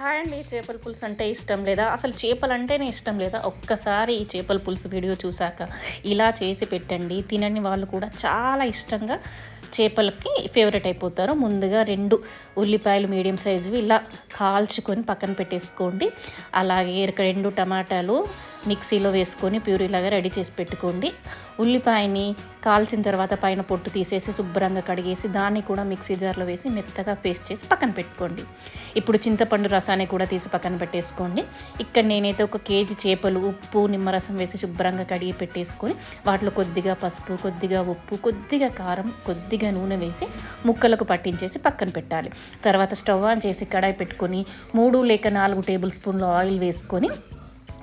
Hi అండి చేపల పులుసు అంటే ఇష్టం లేదా? అసలు చేపలు అంటేనే ఇష్టం లేదా? ఒక్కసారి ఈ చేపల పులుసు వీడియో చూశాక ఇలా చేసి పెట్టండి తినని వాళ్ళు కూడా చాలా ఇష్టంగా చేపలకి ఫేవరెట్ అయిపోతారు. ముందుగా రెండు ఉల్లిపాయలు మీడియం సైజువి ఇలా కాల్చుకొని పక్కన పెట్టేసుకోండి. అలాగే రెండు టమాటాలు మిక్సీలో వేసుకొని ప్యూరీలాగా రెడీ చేసి పెట్టుకోండి. ఉల్లిపాయని కాల్చిన తర్వాత పైన పొట్టు తీసేసి శుభ్రంగా కడిగేసి దాన్ని కూడా మిక్సీ జార్లో వేసి మెత్తగా పేస్ట్ చేసి పక్కన పెట్టుకోండి. ఇప్పుడు చింతపండు రసాన్ని కూడా తీసి పక్కన పెట్టేసుకోండి. ఇక్కడ నేనైతే ఒక కేజీ చేపలు ఉప్పు నిమ్మరసం వేసి శుభ్రంగా కడిగి పెట్టేసుకొని వాటిలో కొద్దిగా పసుపు కొద్దిగా ఉప్పు కొద్దిగా కారం కొద్దిగా నూనె వేసి ముక్కలకు పట్టించేసి పక్కన పెట్టాలి. తర్వాత స్టవ్ ఆన్ చేసి కడాయి పెట్టుకొని మూడు లేక నాలుగు టేబుల్ స్పూన్లు ఆయిల్ వేసుకొని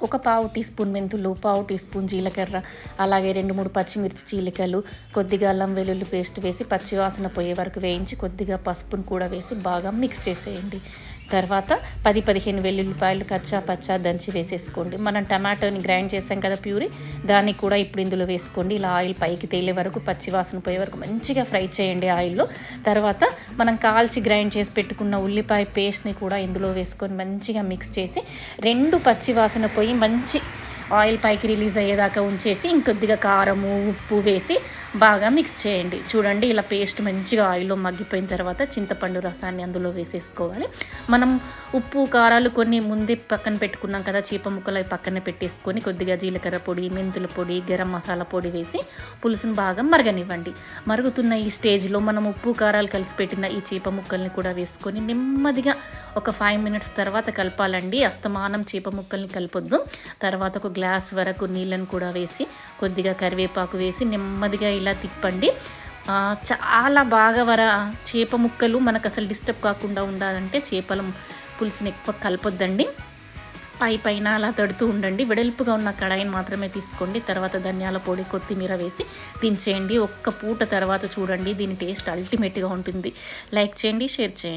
ఒక పావు టీ స్పూన్ మెంతులు పావు టీ స్పూన్ జీలకర్ర అలాగే రెండు మూడు పచ్చిమిర్చి చీలికలు కొద్దిగా అల్లం వెల్లుల్లి పేస్ట్ వేసి పచ్చివాసన పోయే వరకు వేయించి కొద్దిగా పసుపును కూడా వేసి బాగా మిక్స్ చేసేయండి. తర్వాత పది పదిహేను వెల్లుల్లిపాయలు కచ్చా పచ్చా దంచి వేసేసుకోండి. మనం టమాటోని గ్రైండ్ చేసాం కదా ప్యూరీ దాన్ని కూడా ఇప్పుడు ఇందులో వేసుకోండి. ఇలా ఆయిల్ పైకి తేలే వరకు పచ్చివాసన పోయే వరకు మంచిగా ఫ్రై చేయండి ఆయిల్లో. తర్వాత మనం కాల్చి గ్రైండ్ చేసి పెట్టుకున్న ఉల్లిపాయ పేస్ట్ని కూడా ఇందులో వేసుకొని మంచిగా మిక్స్ చేసి రెండు పచ్చివాసన పోయి మంచి ఆయిల్ పైకి రిలీజ్ అయ్యేదాకా ఉంచేసి ఇంకొద్దిగా కారము ఉప్పు వేసి బాగా మిక్స్ చేయండి. చూడండి ఇలా పేస్ట్ మంచిగా ఆయిల్లో మగ్గిపోయిన తర్వాత చింతపండు రసాన్ని అందులో వేసేసుకోవాలి. మనం ఉప్పు కారాలు కొన్ని ముందే పక్కన పెట్టుకున్నాం కదా చీప ముక్కలు అవి పక్కన పెట్టేసుకొని కొద్దిగా జీలకర్ర పొడి మెంతుల పొడి గరం మసాలా పొడి వేసి పులుసును బాగా మరగనివ్వండి. మరుగుతున్న ఈ స్టేజ్లో మనం ఉప్పు కారాలు కలిసి పెట్టిన ఈ చీప ముక్కల్ని కూడా వేసుకొని నెమ్మదిగా ఒక ఫైవ్ మినిట్స్ తర్వాత కలపాలండి. అస్తమానం చీప ముక్కల్ని కలపొద్దు. తర్వాత ఒక గ్లాస్ వరకు నీళ్ళను కూడా వేసి కొద్దిగా కరివేపాకు వేసి నెమ్మదిగా ఇలా ఇలా తిప్పండి. చాలా బాగా వర చేప ముక్కలు మనకు అసలు డిస్టర్బ్ కాకుండా ఉండాలంటే చేపల పులుసుని ఎక్కువ కలపొద్దండి. పై పైన అలా తడుతూ ఉండండి. వెడల్పుగా ఉన్న కడాయిని మాత్రమే తీసుకోండి. తర్వాత ధనియాల పొడి కొత్తిమీర వేసి దించేయండి. ఒక్క పూట తర్వాత చూడండి. దీని టేస్ట్ అల్టిమేట్గా ఉంటుంది. లైక్ చేయండి షేర్ చేయండి.